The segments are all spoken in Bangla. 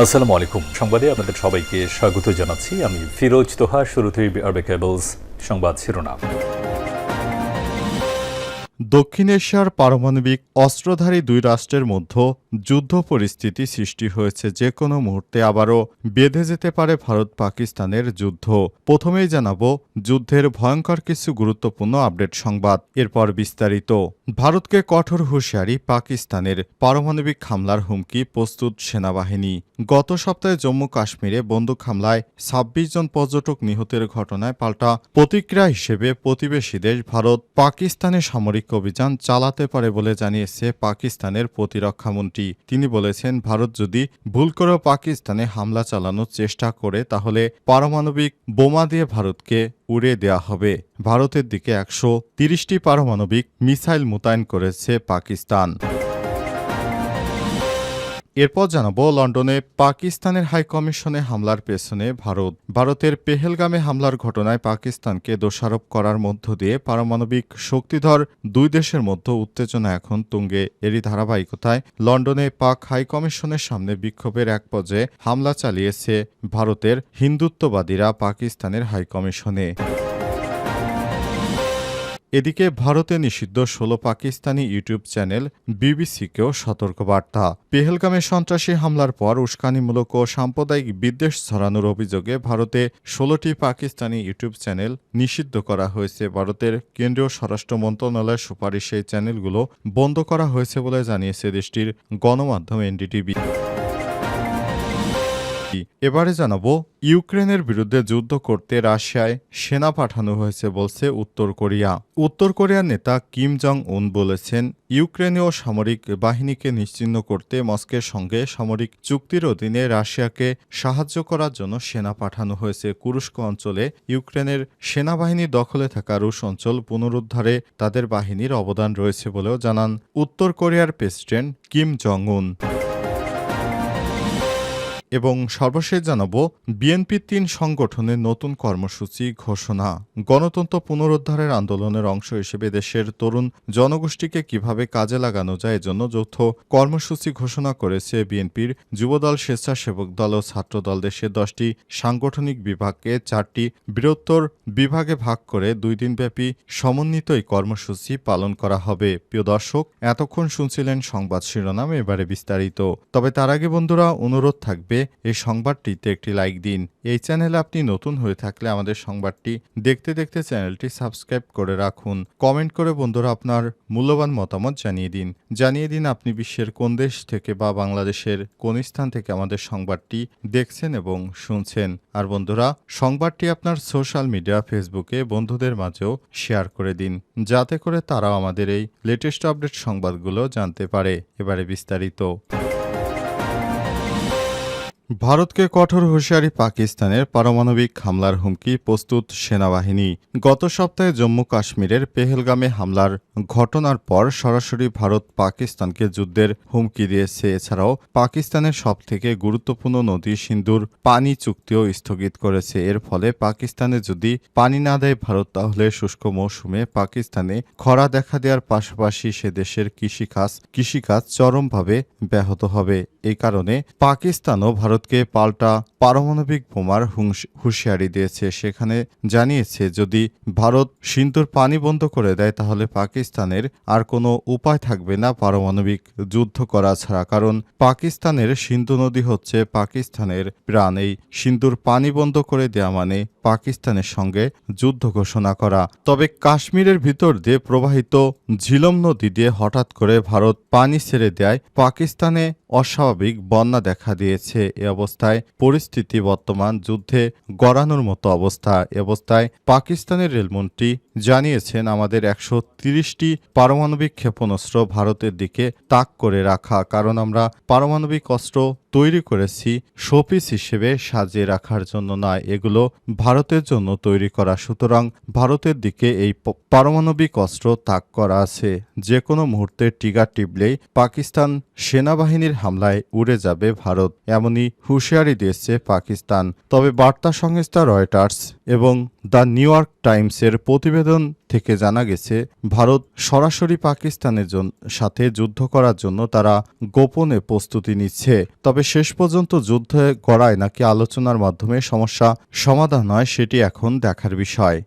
আসসালামু আলাইকুম। সংবাদে আপনাদের সবাইকে স্বাগত জানাচ্ছি। আমি ফিরোজ তোহা, শুরুতেই আরবে কেবলস সংবাদ শিরোনাম। দক্ষিণ এশিয়ার পারমাণবিক অস্ত্রধারী দুই রাষ্ট্রের মধ্যে যুদ্ধ পরিস্থিতি সৃষ্টি হয়েছে যে কোনো মুহূর্তে আবারও বেঁধে যেতে পারে ভারত পাকিস্তানের যুদ্ধ। প্রথমেই জানাব, যুদ্ধের ভয়ঙ্কর কিছু গুরুত্বপূর্ণ আপডেট সংবাদ। এরপর বিস্তারিত। ভারতকে কঠোর হুঁশিয়ারি পাকিস্তানের পারমাণবিক হামলার হুমকি প্রস্তুত সেনাবাহিনী। গত সপ্তাহে জম্মু কাশ্মীরে বন্দুক হামলায় ছাব্বিশ জন পর্যটক নিহতের ঘটনায় পাল্টা প্রতিক্রিয়া হিসেবে প্রতিবেশী দেশ ভারত পাকিস্তানে সামরিক অভিযান চালাতে পারে বলে জানিয়েছে পাকিস্তানের প্রতিরক্ষামন্ত্রী তিনি বলেছেন, ভারত যদি ভুল করে পাকিস্তানে হামলা চালানোর চেষ্টা করে, তাহলে পারমাণবিক বোমা দিয়ে ভারতকে উড়িয়ে দেওয়া হবে। ভারতের দিকে একশো তিরিশটি পারমাণবিক মিসাইল মোতায়েন করেছে পাকিস্তান। এরপর জানাব, লন্ডনে পাকিস্তানের হাই কমিশনে হামলার পেছনে ভারত। ভারতের পেহেলগামে হামলার ঘটনায় পাকিস্তানকে দোষারোপ করার মধ্য দিয়ে পারমাণবিক শক্তিধর দুই দেশের মধ্যে উত্তেজনা এখন তুঙ্গে। এরই ধারাবাহিকতায় লন্ডনে পাক হাই কমিশনের সামনে বিক্ষোভের এক পর্যায়ে হামলা চালিয়েছে ভারতের হিন্দুত্ববাদীরা পাকিস্তানের হাই কমিশনে এদিকে ভারতে নিষিদ্ধ ষোলো পাকিস্তানি ইউটিউব চ্যানেল বিবিসিকেও সতর্কবার্তা। পেহেলগামে সন্ত্রাসী হামলার পর উস্কানিমূলক ও সাম্প্রদায়িক বিদ্বেষ ছড়ানোর অভিযোগে ভারতে ষোলোটি পাকিস্তানি ইউটিউব চ্যানেল নিষিদ্ধ করা হয়েছে। ভারতের কেন্দ্রীয় স্বরাষ্ট্র মন্ত্রণালয়ের সুপারিশে এই চ্যানেলগুলো বন্ধ করা হয়েছে বলে জানিয়েছে দেশটির গণমাধ্যম এনডিটিভি। এবারে জানাব, ইউক্রেনের বিরুদ্ধে যুদ্ধ করতে রাশিয়ায় সেনা পাঠানো হয়েছে বলছে উত্তর কোরিয়া। উত্তর কোরিয়ার নেতা কিম জং উন বলেছেন, ইউক্রেনীয় সামরিক বাহিনীকে নিশ্চিহ্ন করতে মস্কের সঙ্গে সামরিক চুক্তির অধীনে রাশিয়াকে সাহায্য করার জন্য সেনা পাঠানো হয়েছে। কুরুস্ক অঞ্চলে ইউক্রেনের সেনাবাহিনী দখলে থাকা রুশ অঞ্চল পুনরুদ্ধারে তাদের বাহিনীর অবদান রয়েছে বলেও জানান উত্তর কোরিয়ার প্রেসিডেন্ট কিম জং উন এবং সর্বশেষ জানাব, বিএনপি তিন সংগঠনের নতুন কর্মসূচি ঘোষণা। গণতন্ত্র পুনরুদ্ধারের আন্দোলনের অংশ হিসেবে দেশের তরুণ জনগোষ্ঠীকে কীভাবে কাজে লাগানো যায় এজন্য যৌথ কর্মসূচি ঘোষণা করেছে বিএনপির যুবদল, স্বেচ্ছাসেবক দল ও ছাত্রদল। দেশের দশটি সাংগঠনিক বিভাগকে চারটি বৃহত্তর বিভাগে ভাগ করে দুই দিনব্যাপী সমন্বিত এই কর্মসূচি পালন করা হবে। প্রিয় দর্শক, এতক্ষণ শুনছিলেন সংবাদ শিরোনাম, এবারে বিস্তারিত। তবে তার আগে বন্ধুরা, অনুরোধ থাকবে এই সংবাদটিতে একটি লাইক দিন। এই চ্যানেলে আপনি নতুন হয়ে থাকলে আমাদের সংবাদটি দেখতে দেখতে চ্যানেলটি সাবস্ক্রাইব করে রাখুন। কমেন্ট করে বন্ধুরা আপনার মূল্যবান মতামত জানিয়ে দিন। জানিয়ে দিন আপনি বিশ্বের কোন দেশ থেকে বা বাংলাদেশের কোন স্থান থেকে আমাদের সংবাদটি দেখছেন এবং শুনছেন। আর বন্ধুরা, সংবাদটি আপনার সোশ্যাল মিডিয়া, ফেসবুকে বন্ধুদের মাঝেও শেয়ার করে দিন। যাতে করে তারাও আমাদের এই লেটেস্ট আপডেট সংবাদগুলো জানতে পারে। এবারে বিস্তারিত। ভারতকে কঠোর হুঁশিয়ারি পাকিস্তানের পারমাণবিক হামলার হুমকি প্রস্তুত সেনাবাহিনী। গত সপ্তাহে জম্মু কাশ্মীরের পেহেলগামে হামলার ঘটনার পর সরাসরি ভারত পাকিস্তানকে যুদ্ধের হুমকি দিয়েছে। এছাড়াও পাকিস্তানের সবথেকে গুরুত্বপূর্ণ নদী সিন্ধুর পানি চুক্তিও স্থগিত করেছে। এর ফলে পাকিস্তানে যদি পানি না দেয় ভারত, তাহলে শুষ্ক মৌসুমে পাকিস্তানে খরা দেখা দেওয়ার পাশাপাশি সে দেশের কৃষিকাজ কৃষিকাজ চরমভাবে ব্যাহত হবে। এই কারণে পাকিস্তানও ভারতকে পাল্টা পারমাণবিক বোমার হুঁশিয়ারি দিয়েছে। সেখানে জানিয়েছে, যদি ভারত সিন্ধুর পানি বন্ধ করে দেয়, তাহলে পাকিস্তানের আর কোনো উপায় থাকবে না পারমাণবিক যুদ্ধ করা ছাড়া। কারণ পাকিস্তানের সিন্ধু নদী হচ্ছে পাকিস্তানের প্রাণ। এই সিন্ধুর পানি বন্ধ করে দেয়া মানে পাকিস্তানের সঙ্গে যুদ্ধ ঘোষণা করা। তবে কাশ্মীরের ভিতর দিয়ে প্রবাহিত ঝিলম নদী দিয়ে হঠাৎ করে ভারত পানি ছেড়ে দেয় পাকিস্তানে অস্বাভাবিক বন্যা দেখা দিয়েছে। এ অবস্থায় পরিস্থিতি বর্তমান যুদ্ধে গড়ানোর মতো অবস্থা। এ অবস্থায় পাকিস্তানের রেলমন্ত্রী জানিয়েছেন, আমাদের একশো তিরিশটি পারমাণবিক ক্ষেপণাস্ত্র ভারতের দিকে তাক করে রাখা, কারণ আমরা পারমাণবিক অস্ত্র তৈরি করেছি, শোপিস হিসেবে সাজিয়ে রাখার জন্য নয়। এগুলো ভারতের জন্য তৈরি করা, সুতরাং ভারতের দিকে এই পারমাণবিক অস্ত্র তাক করা আছে। যে কোনো মুহূর্তে টিগা টিপলেই পাকিস্তান সেনাবাহিনীর হামলায় উড়ে যাবে ভারত। এমনই হুঁশিয়ারি দিয়েছে পাকিস্তান। তবে বার্তা সংস্থা রয়টার্স এবং দ্য নিউ ইয়র্ক টাইমসের প্রতিবেদন থেকে জানা গেছে, ভারত সরাসরি পাকিস্তানের সাথে যুদ্ধ করার জন্য তারা গোপনে প্রস্তুতি নিচ্ছে। তবে শেষ পর্যন্ত যুদ্ধে করায় নাকি আলোচনার মাধ্যমে সমস্যা সমাধান হয় সেটি এখন দেখার বিষয়।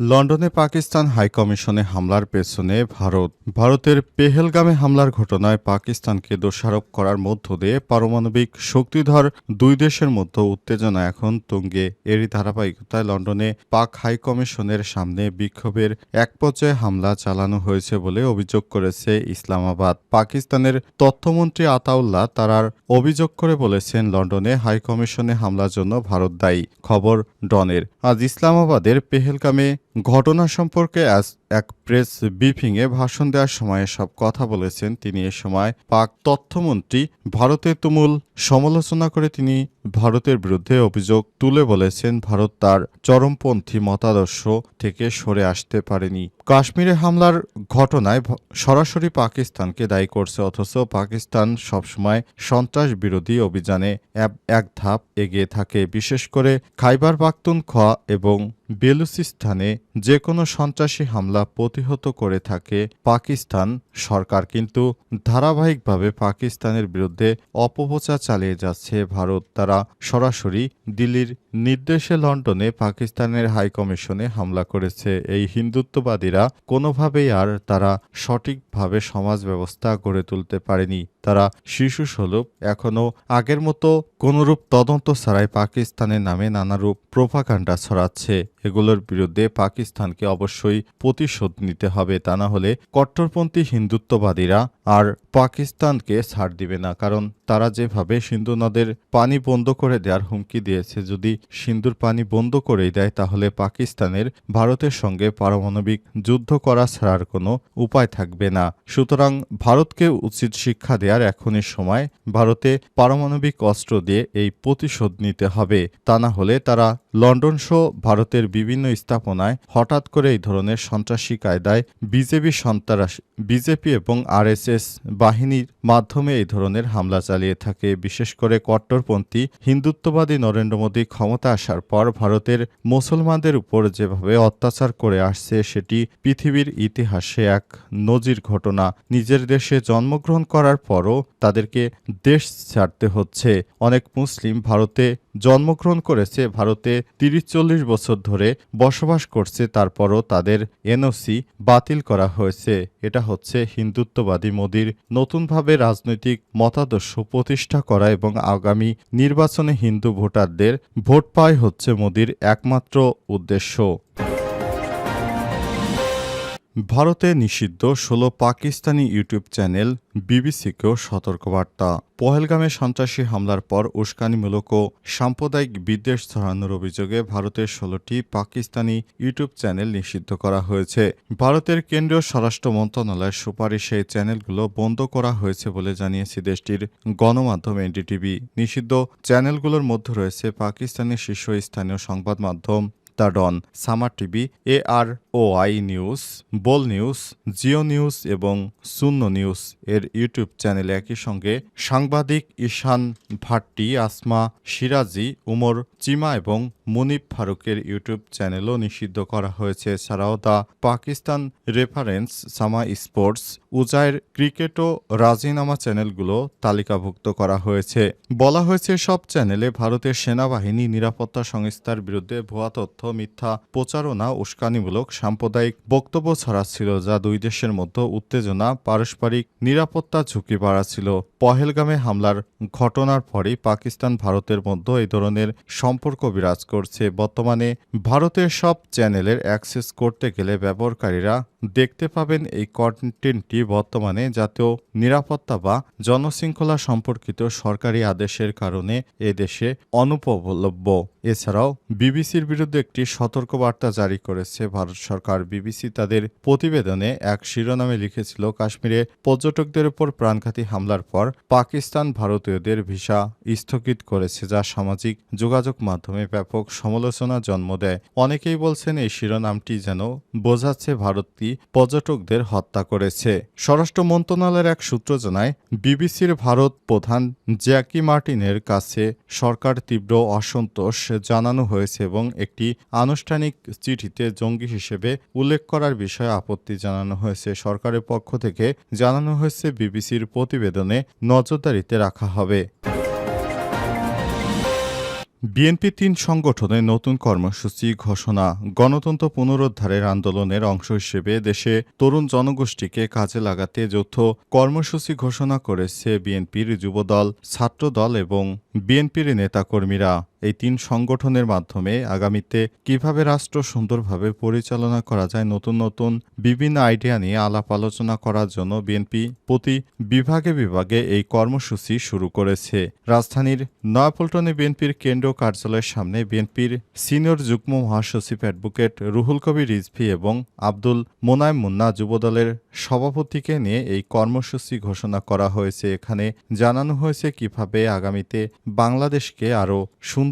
লন্ডনে পাকিস্তান হাইকমিশনে হামলার পেছনে ভারত। ভারতের পেহেলগামে হামলার ঘটনায় পাকিস্তানকে দোষারোপ করার মধ্য দিয়ে পারমাণবিক শক্তিধর দুই দেশের মধ্যে উত্তেজনা এখন তুঙ্গে। এরই ধারাবাহিকতায় লন্ডনে পাক হাইকমিশনের সামনে বিক্ষোভের এক পর্যায়ে হামলা চালানো হয়েছে বলে অভিযোগ করেছে ইসলামাবাদ। পাকিস্তানের তথ্যমন্ত্রী আতাউল্লাহ তারার অভিযোগ করে বলেছেন, লন্ডনে হাইকমিশনে হামলার জন্য ভারত দায়ী। খবর ডনের। আজ ইসলামাবাদের পেহেলগামে ঘটনা সম্পর্কে এক প্রেস ব্রিফিংয়ে ভাষণ দেওয়ার সময় সব কথা বলেছেন তিনি। এ সময় পাক তথ্যমন্ত্রী ভারতের তুমুল সমালোচনা করে তিনি ভারতের বিরুদ্ধে অভিযোগ তুলে বলেছেন, ভারত তার চরমপন্থী মতাদর্শ থেকে সরে আসতে পারেনি। কাশ্মীরে হামলার ঘটনায় সরাসরি পাকিস্তানকে দায়ী করছে, অথচ পাকিস্তান সবসময় সন্ত্রাস বিরোধী অভিযানে এক- ধাপ এগিয়ে থাকে। বিশেষ করে খাইবার পাখতুনখোয়া এবং বেলুচিস্তানে যে কোনো সন্ত্রাসী হামলা প্রতিহত করে থাকে পাকিস্তান সরকার। কিন্তু ধারাবাহিকভাবে পাকিস্তানের বিরুদ্ধে অপপ্রচার চালিয়ে যাচ্ছে ভারত। তারা সরাসরি দিল্লির নির্দেশে লন্ডনে পাকিস্তানের হাইকমিশনে হামলা করেছে। এই হিন্দুত্ববাদীরা কোনোভাবেই আর তারা সঠিকভাবে সমাজ ব্যবস্থা গড়ে তুলতে পারেনি। তারা শিশু সুলভ এখনও আগের মতো কোনোরূপ তদন্ত ছাড়াই পাকিস্তানের নামে নানারূপ প্রোপাকাণ্ডা ছড়াচ্ছে। এগুলোর বিরুদ্ধে পাকিস্তানকে অবশ্যই প্রতিশোধ নিতে হবে, তা না হলে কট্টরপন্থী হিন্দুত্ববাদীরা আর পাকিস্তানকে ছাড় দিবে না, কারণ তারা যেভাবে সিন্ধু নদের পানি বন্ধ করে দেওয়ার হুমকি দিয়েছে, যদি সিন্ধুর পানি বন্ধ করেই দেয়, তাহলে পাকিস্তানের ভারতের সঙ্গে পারমাণবিক যুদ্ধ করা ছাড়ার কোনো উপায় থাকবে না। সুতরাং ভারতকে উচিত শিক্ষা দেওয়ার এখনই সময় ভারতে পারমাণবিক অস্ত্র দিয়ে এই প্রতিশোধ নিতে হবে। তা না হলে তারা লন্ডন সহ ভারতের বিভিন্ন স্থাপনায় হঠাৎ করে এই ধরনের সন্ত্রাসী কায়দায় বিজেপি সন্ত্রাস, বিজেপি এবং আরএসএস বাহিনীর মাধ্যমে এই ধরনের হামলা চালিয়ে থাকে। বিশেষ করে কট্টরপন্থী হিন্দুত্ববাদী নরেন্দ্র মোদী ক্ষমতা আসার পর ভারতের মুসলমানদের উপর যেভাবে অত্যাচার করে আসছে, সেটি পৃথিবীর ইতিহাসে এক নজির ঘটনা। নিজের দেশে জন্মগ্রহণ করার পরও তাদেরকে দেশ ছাড়তে হচ্ছে। অনেক মুসলিম ভারতে জন্মগ্রহণ করেছে, ভারতে তিরিশ চল্লিশ বছর ধরে বসবাস করছে, তারপরও তাদের এনওসি বাতিল করা হয়েছে। এটা হচ্ছে হিন্দুত্ববাদী মোদীর নতুনভাবে রাজনৈতিক মতাদর্শ প্রতিষ্ঠা করা এবং আগামী নির্বাচনে হিন্দু ভোটারদের ভোট পায় হচ্ছে মোদীর একমাত্র উদ্দেশ্য। ভারতে নিষিদ্ধ ষোলো পাকিস্তানি ইউটিউব চ্যানেল বিবিসিকেও সতর্কবার্তা। পহেলগামে সন্ত্রাসী হামলার পর উস্কানিমূলক ও সাম্প্রদায়িক বিদ্বেষ ছড়ানোর অভিযোগে ভারতের ষোলোটি পাকিস্তানি ইউটিউব চ্যানেল নিষিদ্ধ করা হয়েছে। ভারতের কেন্দ্রীয় স্বরাষ্ট্র মন্ত্রণালয়ের সুপারিশে এই চ্যানেলগুলো বন্ধ করা হয়েছে বলে জানিয়েছে দেশটির গণমাধ্যম এনডিটিভি। নিষিদ্ধ চ্যানেলগুলোর মধ্যে রয়েছে পাকিস্তানের শীর্ষস্থানীয় সংবাদ মাধ্যম the Dawn Samaa TV A R O I news, Bol news, Geo news এবং শূন্য নিউজ এর ইউটিউব চ্যানেলে একই সঙ্গে সাংবাদিক ঈশান ভাট্টি, আসমা সিরাজি, উমর চিমা এবং মুনিব ফারুকের ইউটিউব চ্যানেলও নিষিদ্ধ করা হয়েছে। এছাড়াও the Pakistan reference, Samaa sports Uzair cricket ও রাজিনামা চ্যানেলগুলো তালিকাভুক্ত করা হয়েছে। বলা হয়েছে, সব চ্যানেলে ভারতের সেনাবাহিনী নিরাপত্তা সংস্থার বিরুদ্ধে ভুয়া তথ্য মিথ্যা প্রচারণা উস্কানিমূলক সাম্প্রদায়িক বক্তব্য ছড়াচ্ছিল যা দুই দেশের মধ্যে উত্তেজনা, পারস্পরিক নিরাপত্তা ঝুঁকি বাড়াচ্ছিল। পহেলগামে হামলার ঘটনার পরেই পাকিস্তান ভারতের মধ্যে এই ধরনের সম্পর্ক বিরাজ করছে। বর্তমানে ভারতের সব চ্যানেলের অ্যাক্সেস করতে গেলে ব্যবহারকারীরা দেখতে পাবেন এই কন্টেন্টটি। বর্তমানে জাতীয় নিরাপত্তা বা জনশৃঙ্খলা সম্পর্কিত সরকারি আদেশের কারণে এ দেশে অনুপলব্ধ। এছাড়াও বিবিসির বিরুদ্ধে একটি সতর্কবার্তা জারি করেছে ভারত সরকার। বিবিসি তাদের প্রতিবেদনে এক শিরোনামে লিখেছিল, কাশ্মীরে পর্যটকদের উপর প্রাণঘাতী হামলার পর পাকিস্তান ভারতীয়দের ভিসা স্থগিত করেছে, যা সামাজিক যোগাযোগ মাধ্যমে ব্যাপক সমালোচনা জন্ম দেয়। অনেকেই বলছেন এই শিরোনামটি যেন বোঝাচ্ছে ভারতটি পর্যটকদের হত্যা করেছে। স্বরাষ্ট্র মন্ত্রণালয়ের এক সূত্র জানায়, বিবিসির ভারত প্রধান জ্যাকি মার্টিনের কাছে সরকার তীব্র অসন্তোষ জানানো হয়েছে এবং একটি আনুষ্ঠানিক চিঠিতে জঙ্গি হিসেবে উল্লেখ করার বিষয়ে আপত্তি জানানো হয়েছে। সরকারের পক্ষ থেকে জানানো হয়েছে, বিবিসির প্রতিবেদনে নজরদারিতে রাখা হবে। বিএনপি তিন সংগঠনের নতুন কর্মসূচি ঘোষণা। গণতন্ত্র পুনরুদ্ধারের আন্দোলনের অংশ হিসেবে দেশে তরুণ জনগোষ্ঠীকে কাজে লাগাতে যৌথ কর্মসূচি ঘোষণা করেছে বিএনপির যুবদল, ছাত্রদল এবং বিএনপির নেতাকর্মীরা। এই তিন সংগঠনের মাধ্যমে আগামীতে কীভাবে রাষ্ট্র সুন্দরভাবে পরিচালনা করা যায়, নতুন নতুন বিভিন্ন আইডিয়া নিয়ে আলাপ আলোচনা করার জন্য বিএনপি প্রতি বিভাগে বিভাগে এই কর্মসূচি শুরু করেছে। রাজধানীর নয়াপল্টনে বিএনপির কেন্দ্রীয় কার্যালয়ের সামনে বিএনপির সিনিয়র যুগ্ম মহাসচিব অ্যাডভোকেট রুহুল কবির রিজভি এবং আব্দুল মোনায়েম মুন্না যুবদলের সভাপতিকে নিয়ে এই কর্মসূচি ঘোষণা করা হয়েছে। এখানে জানানো হয়েছে কীভাবে আগামীতে বাংলাদেশকে আরও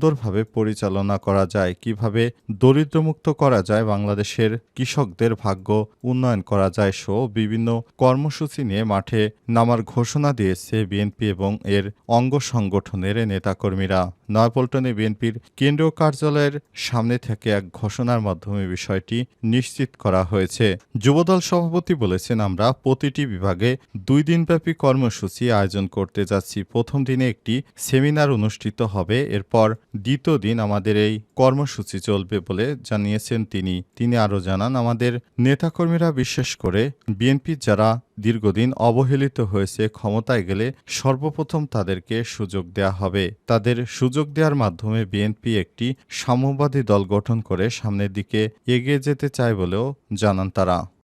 সুন্দরভাবে পরিচালনা করা যায়। কীভাবে দরিদ্রমুক্ত করা যায়, বাংলাদেশের কৃষকদের ভাগ্য উন্নয়ন করা যায় সহ বিভিন্ন কর্মসূচি নিয়ে মাঠে নামার ঘোষণা দিয়েছে বিএনপি এবং এর অঙ্গ সংগঠনের নেতাকর্মীরা। নয়াপল্টনে বিএনপির কেন্দ্রীয় কার্যালয়ের সামনে থেকে এক ঘোষণার মাধ্যমে বিষয়টি নিশ্চিত করা হয়েছে। যুবদল সভাপতি বলেছেন, আমরা প্রতিটি বিভাগে দুই দিনব্যাপী কর্মসূচি আয়োজন করতে যাচ্ছি। প্রথম দিনে একটি সেমিনার অনুষ্ঠিত হবে, এরপর দ্বিতীয় দিন আমাদের এই কর্মসূচি চলবে বলে জানিয়েছেন তিনি। তিনি আরও জানান, আমাদের নেতাকর্মীরা বিশেষ করে বিএনপি যারা দীর্ঘদিন অবহেলিত হয়েছে, ক্ষমতায় গেলে সর্বপ্রথম তাদেরকে সুযোগ দেয়া হবে। তাদের সুযোগ দেওয়ার মাধ্যমে বিএনপি একটি সাম্যবাদী দল গঠন করে সামনের দিকে এগিয়ে যেতে চায় বলেও জানান তারা।